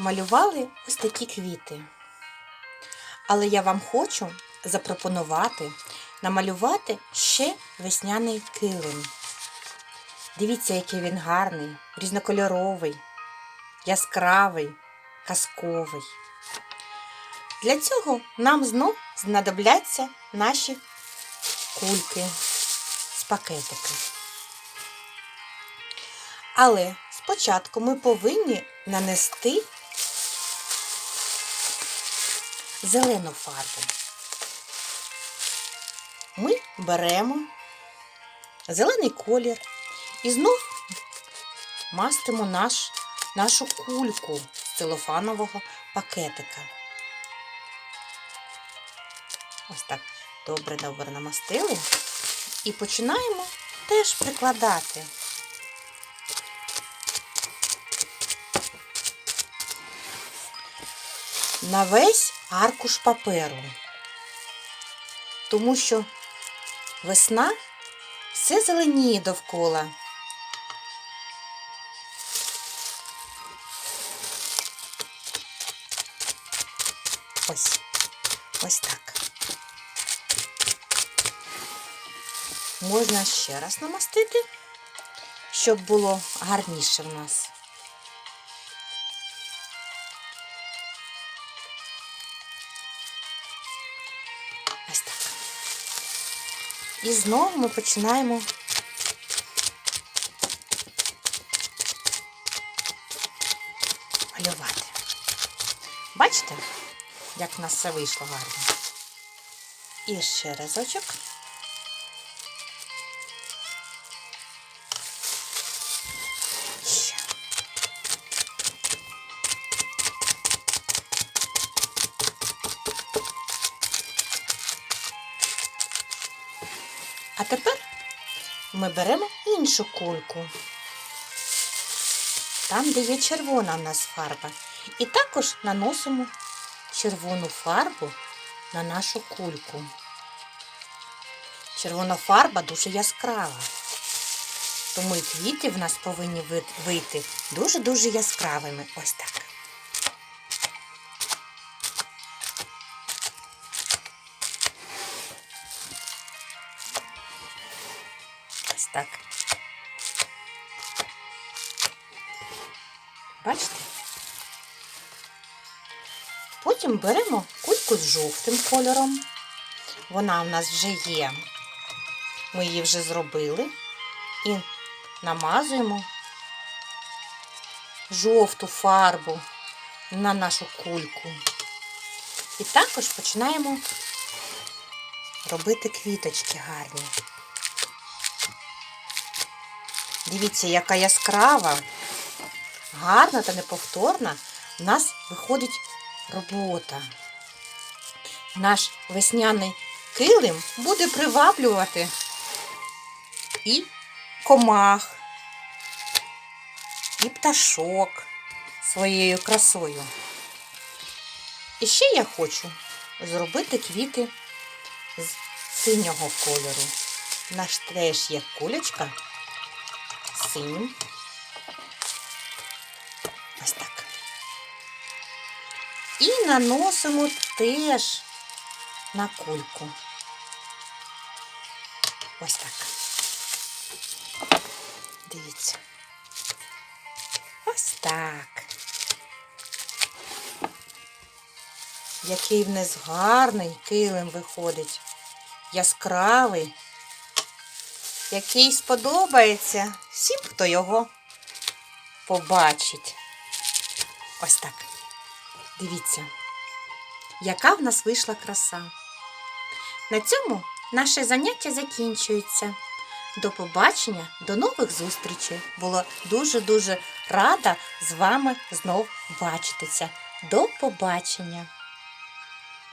малювали ось такі квіти. Але я вам хочу запропонувати намалювати ще весняний килим. Дивіться, який він гарний, різнокольоровий, яскравий, казковий. Для цього нам знов знадобляться наші кульки з пакетики. Але спочатку ми повинні нанести зелену фарбу. Ми беремо зелений колір і знов мастимо наш, нашу кульку з целофанового пакетика. Ось так добре добре намастили. І починаємо теж прикладати. На весь аркуш паперу. Тому що весна все зеленіє довкола. Ось, ось так. Можна ще раз намастити, щоб було гарніше в нас. Ось так. І знову ми починаємо малювати. Бачите, як в нас все вийшло гарно. І ще разочок. А тепер ми беремо іншу кульку. Там, де є червона в нас фарба. І також наносимо червону фарбу на нашу кульку. Червона фарба дуже яскрава. Тому і квіти в нас повинні вийти дуже-дуже яскравими. Ось так. Так. Бачите? Потім беремо кульку з жовтим кольором. Вона в нас вже є. Ми її вже зробили. І намазуємо жовту фарбу на нашу кульку. І також починаємо робити квіточки гарні. Дивіться, яка яскрава, гарна та неповторна в нас виходить робота. Наш весняний килим буде приваблювати і комах, і пташок своєю красою. І ще я хочу зробити квіти з синього кольору. Наш теж є кулечка синім. Ось так. І наносимо теж на кульку. Ось так. Дивіться. Ось так. Який в нас гарний килим виходить. Яскравий. Який сподобається всім, хто його побачить. Ось так. Дивіться, яка в нас вийшла краса. На цьому наше заняття закінчується. До побачення, до нових зустрічей. Було дуже-дуже рада з вами знов бачитися. До побачення!